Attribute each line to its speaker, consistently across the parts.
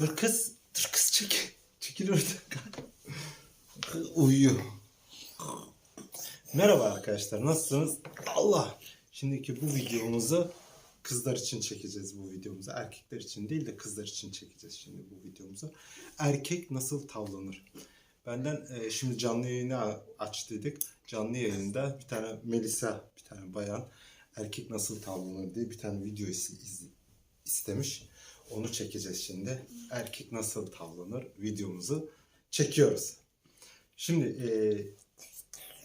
Speaker 1: Dur kız. Dur kız çek. Çekil oradan. Uyuyor. Merhaba arkadaşlar. Nasılsınız? Allah. Şimdiki bu videomuzu kızlar için çekeceğiz bu videomuzu. Erkekler için değil de kızlar için çekeceğiz şimdi bu videomuzu. Erkek nasıl tavlanır? Benden e, şimdi canlı yayını aç dedik. Canlı yayında bir tane Melisa, bir tane bayan erkek nasıl tavlanır diye bir tane video istemiş. Onu çekeceğiz şimdi. Erkek nasıl tavlanır videomuzu çekiyoruz. Şimdi e,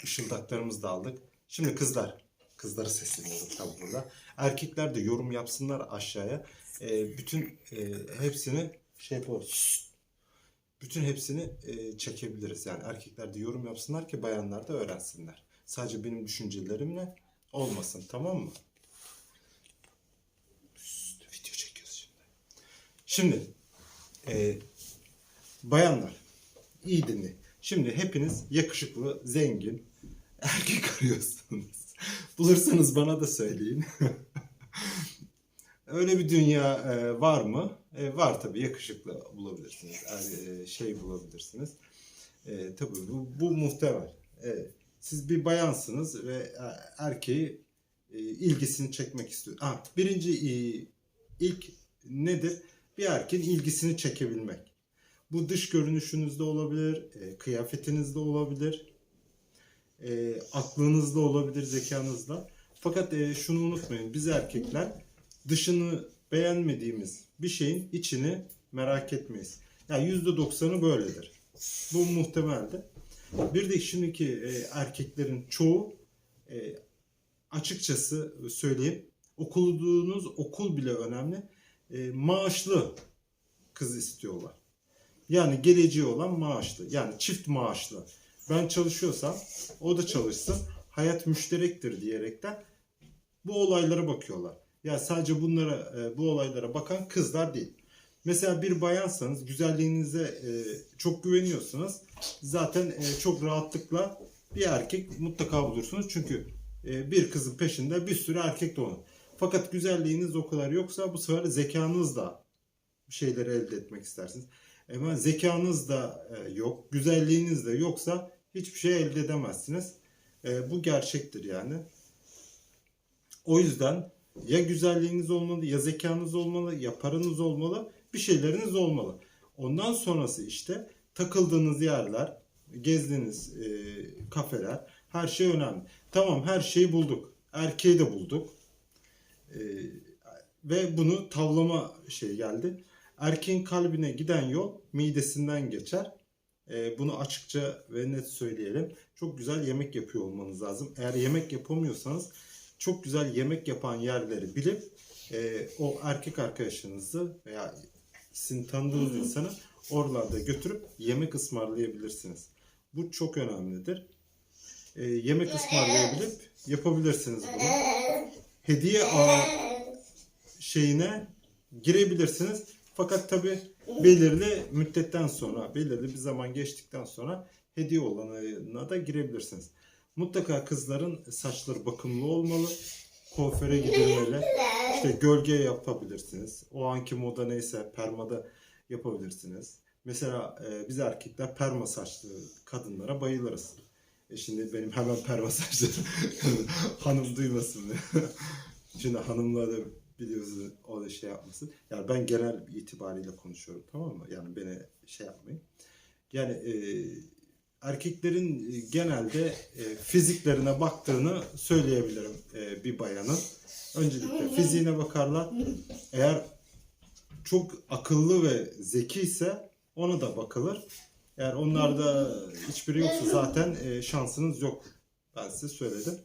Speaker 1: ışıldaklarımızı da aldık. Şimdi kızlar, kızları sesleniyorum tabii burada. Erkekler de yorum yapsınlar aşağıya. E, bütün e, hepsini şey. Şşt! Bütün hepsini e, çekebiliriz. Yani erkekler de yorum yapsınlar ki bayanlar da öğrensinler. Sadece benim düşüncelerimle olmasın tamam mı? Şşt, video çekiyoruz şimdi. E, bayanlar iyi dinleyin. Şimdi hepiniz yakışıklı, zengin erkek arıyorsunuz. Bulursanız bana da söyleyin. Öyle bir dünya e, var mı? E, var tabii yakışıklı bulabilirsiniz. Er- e, şey bulabilirsiniz. E, tabii bu, bu muhtemel. E, siz bir bayansınız ve e, erkeği e, ilgisini çekmek istiyor. Ha, birinci e, ilk nedir? Bir erkeğin ilgisini çekebilmek. Bu dış görünüşünüzde olabilir, e, kıyafetinizde olabilir, e, aklınızda olabilir, zekanızda. Fakat e, şunu unutmayın, biz erkekler dışını beğenmediğimiz bir şeyin içini merak etmeyiz. Yani yüzde doksanı böyledir. Bu muhtemeldi. Bir de şimdiki e, erkeklerin çoğu e, açıkçası söyleyeyim okuduğunuz okul bile önemli. E, maaşlı kız istiyorlar. Yani geleceği olan maaşlı. Yani çift maaşlı. Ben çalışıyorsam o da çalışsın. Hayat müşterektir diyerekten bu olaylara bakıyorlar. Ya sadece bunlara e, bu olaylara bakan kızlar değil. Mesela bir bayansanız güzelliğinize e, çok güveniyorsunuz. Zaten e, çok rahatlıkla bir erkek mutlaka bulursunuz. Çünkü bir kızın peşinde bir sürü erkek de olur. Fakat güzelliğiniz o kadar yoksa bu sefer zekanız da bir şeyleri elde etmek istersiniz. Ama zekanız da e, yok, güzelliğiniz de yoksa hiçbir şey elde edemezsiniz. E, bu gerçektir yani. O yüzden ya güzelliğiniz olmalı, ya zekanız olmalı, ya paranız olmalı, bir şeyleriniz olmalı. Ondan sonrası işte takıldığınız yerler, gezdiğiniz e, kafeler, her şey önemli. Tamam her şeyi bulduk. Erkeği de bulduk. E, ve bunu tavlama şey geldi. Erkeğin kalbine giden yol midesinden geçer. E, bunu açıkça ve net söyleyelim. Çok güzel yemek yapıyor olmanız lazım. Eğer yemek yapamıyorsanız çok güzel yemek yapan yerleri bilip e, o erkek arkadaşınızı veya sizin tanıdığınız insanı oralarda götürüp yemek ısmarlayabilirsiniz. Bu çok önemlidir. E, yemek ısmarlayabilip yapabilirsiniz bunu. Hediye ağa şeyine girebilirsiniz. Fakat tabi belirli müddetten sonra, belirli bir zaman geçtikten sonra hediye olanına da girebilirsiniz. Mutlaka kızların saçları bakımlı olmalı. Kuaföre gidilmeli. İşte gölge yapabilirsiniz. O anki moda neyse permada yapabilirsiniz. Mesela e, biz erkekler perma saçlı kadınlara bayılırız. E şimdi benim hemen perma saçlı hanım duymasın. şimdi hanımlar da biliyorsunuz o da şey yapmasın. Yani ben genel itibariyle konuşuyorum tamam mı? Yani beni şey yapmayın. Yani e, erkeklerin genelde e, fiziklerine baktığını söyleyebilirim e, bir bayanın. Öncelikle fiziğine bakarlar. Eğer çok akıllı ve zeki ise ona da bakılır. Eğer onlarda hiçbiri yoksa zaten e, şansınız yok. Ben size söyledim.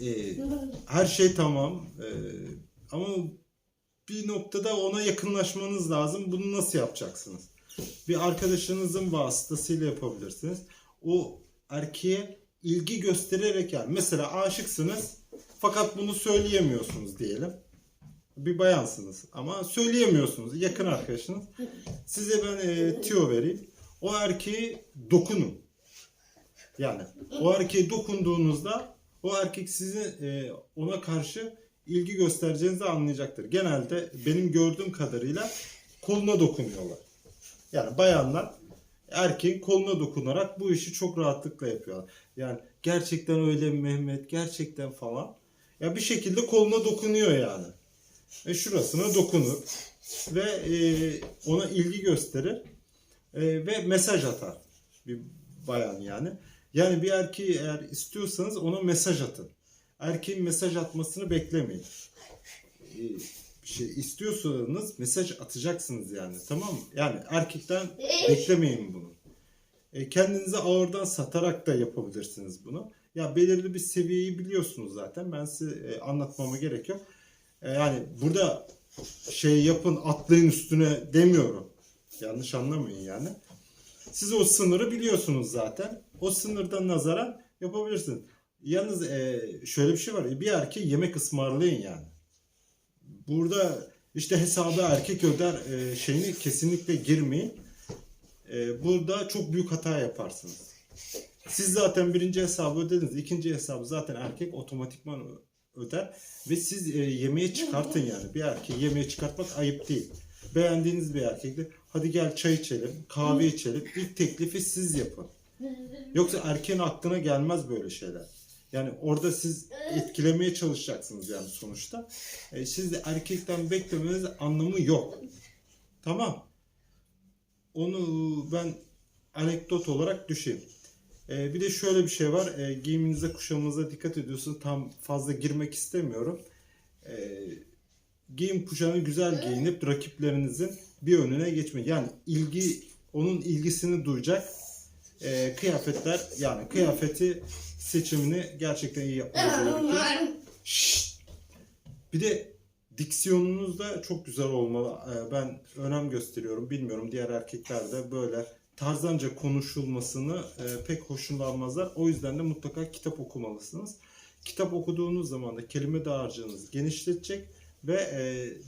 Speaker 1: E, her şey tamam. E, ama bir noktada ona yakınlaşmanız lazım. Bunu nasıl yapacaksınız? Bir arkadaşınızın vasıtasıyla yapabilirsiniz. O erkeğe ilgi göstererek yani mesela aşıksınız fakat bunu söyleyemiyorsunuz diyelim. Bir bayansınız ama söyleyemiyorsunuz. Yakın arkadaşınız. Size ben e, tüyo vereyim. O erkeğe dokunun. Yani o erkeğe dokunduğunuzda o erkek sizi e, ona karşı ilgi göstereceğinizi anlayacaktır. Genelde benim gördüğüm kadarıyla koluna dokunuyorlar. Yani bayanlar erkeğin koluna dokunarak bu işi çok rahatlıkla yapıyorlar. Yani gerçekten öyle mi Mehmet gerçekten falan. Ya bir şekilde koluna dokunuyor yani. E şurasına dokunur ve e, ona ilgi gösterir e, ve mesaj atar bir bayan yani. Yani bir erkeği eğer istiyorsanız ona mesaj atın. Erkeğin mesaj atmasını beklemeyin. E, bir şey istiyorsanız mesaj atacaksınız yani tamam mı? Yani erkekten beklemeyin bunu. E, kendinize ağırdan satarak da yapabilirsiniz bunu. Ya belirli bir seviyeyi biliyorsunuz zaten. Ben size e, anlatmama gerek yok. E, yani burada şey yapın atlayın üstüne demiyorum. Yanlış anlamayın yani. Siz o sınırı biliyorsunuz zaten. O sınırdan nazaran yapabilirsiniz. Yalnız e, şöyle bir şey var. Bir erkeğe yemek ısmarlayın yani. Burada işte hesabı erkek öder e, şeyini kesinlikle girmeyin. Burada çok büyük hata yaparsınız. Siz zaten birinci hesabı ödediniz. ikinci hesabı zaten erkek otomatikman öder. Ve siz e, yemeğe çıkartın yani. Bir erkeği yemeğe çıkartmak ayıp değil. Beğendiğiniz bir erkekle hadi gel çay içelim, kahve içelim. İlk teklifi siz yapın. Yoksa erkeğin aklına gelmez böyle şeyler. Yani orada siz etkilemeye çalışacaksınız yani sonuçta. E, siz de erkekten beklemeniz anlamı yok. Tamam. Onu ben anekdot olarak düşeyim. E, bir de şöyle bir şey var. E, giyiminize, kuşamınıza dikkat ediyorsun. Tam fazla girmek istemiyorum. E, giyim kuşamı güzel giyinip rakiplerinizin bir önüne geçmeyin. Yani ilgi, onun ilgisini duyacak e, kıyafetler yani kıyafeti seçimini gerçekten iyi yapmanız gerekiyor. Şşt! Bir de diksiyonunuz da çok güzel olmalı. Ee, Ben önem gösteriyorum. Bilmiyorum diğer erkekler de böyle tarzanca konuşulmasını e, pek hoşlanmazlar. O yüzden de mutlaka kitap okumalısınız. Kitap okuduğunuz zaman da kelime dağarcığınız genişletecek ve e,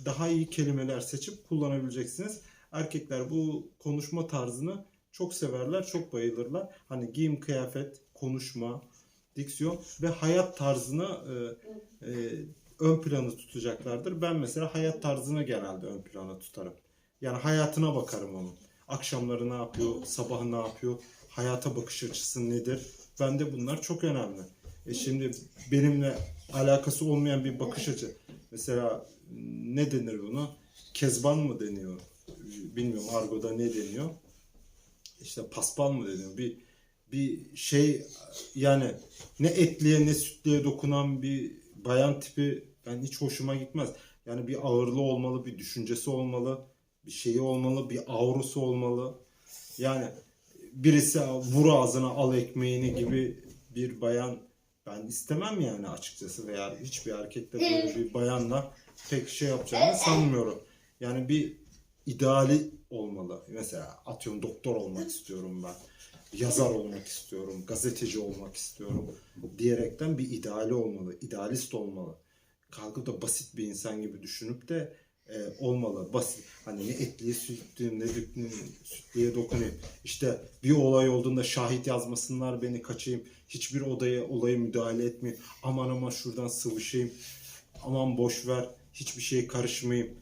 Speaker 1: daha iyi kelimeler seçip kullanabileceksiniz. Erkekler bu konuşma tarzını çok severler, çok bayılırlar. Hani giyim, kıyafet, konuşma, diksiyon ve hayat tarzını e, e, ön planı tutacaklardır. Ben mesela hayat tarzını genelde ön plana tutarım. Yani hayatına bakarım onun. Akşamları ne yapıyor, sabahı ne yapıyor, hayata bakış açısı nedir? Bende bunlar çok önemli. E şimdi benimle alakası olmayan bir bakış açı. Mesela ne denir buna? Kezban mı deniyor? Bilmiyorum argoda ne deniyor? İşte paspal mı deniyor? Bir bir şey yani ne etliye ne sütliye dokunan bir bayan tipi ben hiç hoşuma gitmez. Yani bir ağırlığı olmalı, bir düşüncesi olmalı, bir şeyi olmalı, bir avrusu olmalı. Yani birisi vur ağzına al ekmeğini gibi bir bayan ben istemem yani açıkçası veya hiçbir erkek de böyle bir bayanla pek şey yapacağını sanmıyorum. Yani bir ideali olmalı. Mesela atıyorum doktor olmak istiyorum ben. Yazar olmak istiyorum, gazeteci olmak istiyorum diyerekten bir ideali olmalı, idealist olmalı. Kalkıp da basit bir insan gibi düşünüp de e, olmalı. Basit. Hani ne etliye sütlüyüm ne düklüyüm, sütlüye dokunayım. İşte bir olay olduğunda şahit yazmasınlar beni kaçayım. Hiçbir odaya olaya müdahale etmeyeyim. Aman aman şuradan sıvışayım. Aman boş ver. Hiçbir şeye karışmayayım.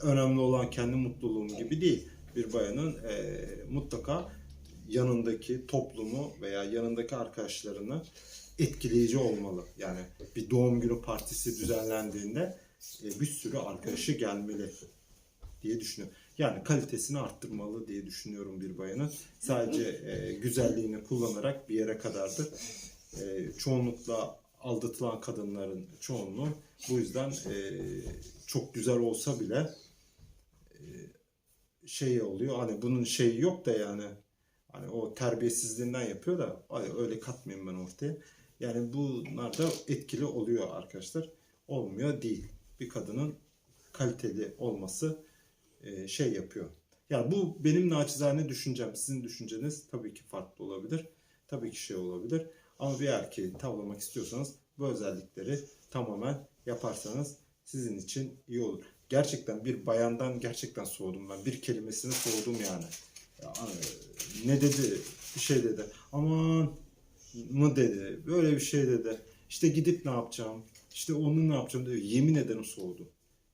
Speaker 1: Önemli olan kendi mutluluğum gibi değil. Bir bayanın e, mutlaka yanındaki toplumu veya yanındaki arkadaşlarını etkileyici olmalı. Yani bir doğum günü partisi düzenlendiğinde bir sürü arkadaşı gelmeli diye düşünüyorum. Yani kalitesini arttırmalı diye düşünüyorum bir bayanın. Sadece e, güzelliğini kullanarak bir yere kadardır. E, çoğunlukla aldatılan kadınların çoğunluğu bu yüzden e, çok güzel olsa bile e, şey oluyor. Hani bunun şeyi yok da yani Hani o terbiyesizliğinden yapıyor da "Ay, öyle katmayayım ben ortaya. Yani bunlar da etkili oluyor arkadaşlar. Olmuyor değil. Bir kadının kaliteli olması e, şey yapıyor. Yani bu benim naçizane düşüncem. Sizin düşünceniz tabii ki farklı olabilir. Tabii ki şey olabilir. Ama bir erkeği tavlamak istiyorsanız bu özellikleri tamamen yaparsanız sizin için iyi olur. Gerçekten bir bayandan gerçekten soğudum ben. Bir kelimesini soğudum yani. Ya, ne dedi? Bir şey dedi. Aman mı dedi. Böyle bir şey dedi. İşte gidip ne yapacağım? İşte onu ne yapacağım dedi. Yemin ederim soğudum.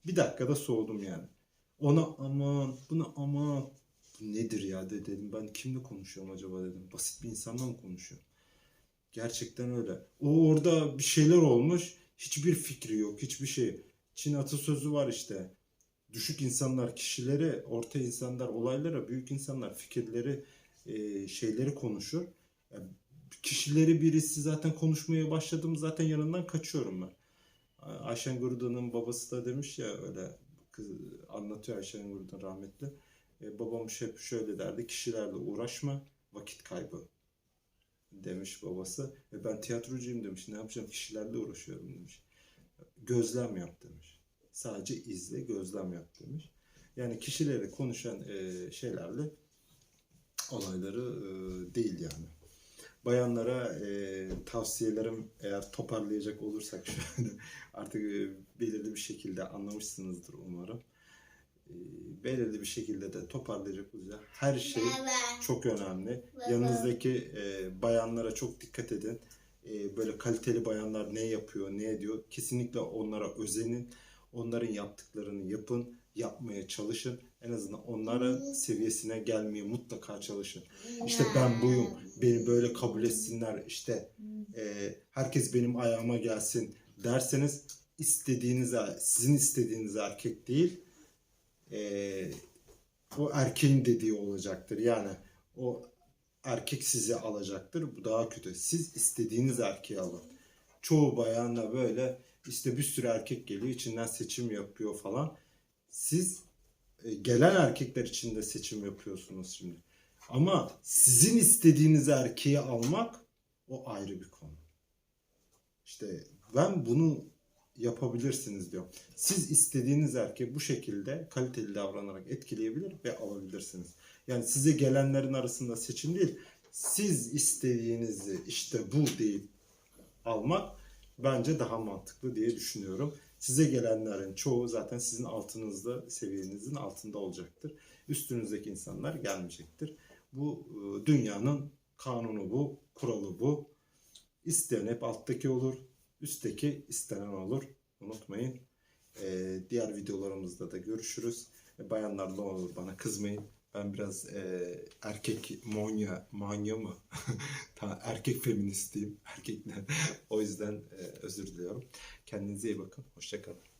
Speaker 1: Bir dakikada soğudum yani. Ona aman, buna aman. Bu nedir ya de- dedim. Ben kimle konuşuyorum acaba dedim. Basit bir insanla mı konuşuyorum? Gerçekten öyle. O orada bir şeyler olmuş. Hiçbir fikri yok. Hiçbir şey. Çin atasözü var işte. Düşük insanlar kişileri, orta insanlar olaylara, büyük insanlar fikirleri, e, şeyleri konuşur. Yani kişileri birisi zaten konuşmaya başladım zaten yanından kaçıyorum ben. Ayşen Gurudan'ın babası da demiş ya öyle kız anlatıyor Ayşen Gurudan rahmetli. E, babam hep şöyle derdi kişilerle uğraşma vakit kaybı demiş babası. Ve ben tiyatrocuyum demiş ne yapacağım kişilerle uğraşıyorum demiş. Gözlem yap demiş. Sadece izle gözlem yap demiş. Yani kişileri konuşan e, şeylerle olayları e, değil yani. Bayanlara e, tavsiyelerim eğer toparlayacak olursak şöyle artık e, belirli bir şekilde anlamışsınızdır umarım. E, belirli bir şekilde de toparlayacak olacak. Her şey çok önemli. Yanınızdaki e, bayanlara çok dikkat edin. E, böyle kaliteli bayanlar ne yapıyor, ne ediyor. Kesinlikle onlara özenin. Onların yaptıklarını yapın, yapmaya çalışın. En azından onların seviyesine gelmeye mutlaka çalışın. İşte ben buyum, beni böyle kabul etsinler. İşte e, herkes benim ayağıma gelsin derseniz istediğiniz, sizin istediğiniz erkek değil, e, o erkeğin dediği olacaktır. Yani o erkek sizi alacaktır. Bu daha kötü. Siz istediğiniz erkeği alın. Çoğu bayanla böyle işte bir sürü erkek geliyor içinden seçim yapıyor falan. Siz e, gelen erkekler için de seçim yapıyorsunuz şimdi. Ama sizin istediğiniz erkeği almak o ayrı bir konu. İşte ben bunu yapabilirsiniz diyor. Siz istediğiniz erkeği bu şekilde kaliteli davranarak etkileyebilir ve alabilirsiniz. Yani size gelenlerin arasında seçim değil. Siz istediğinizi işte bu deyip almak bence daha mantıklı diye düşünüyorum. Size gelenlerin çoğu zaten sizin altınızda, seviyenizin altında olacaktır. Üstünüzdeki insanlar gelmeyecektir. Bu e, dünyanın kanunu bu, kuralı bu. İsteyen hep alttaki olur, üstteki istenen olur. Unutmayın. E, diğer videolarımızda da görüşürüz. E, bayanlar ne olur bana kızmayın. Ben biraz e, erkek monya, manya mı? Ta, erkek feministiyim. Erkekler. o yüzden e, özür diliyorum. Kendinize iyi bakın. Hoşçakalın.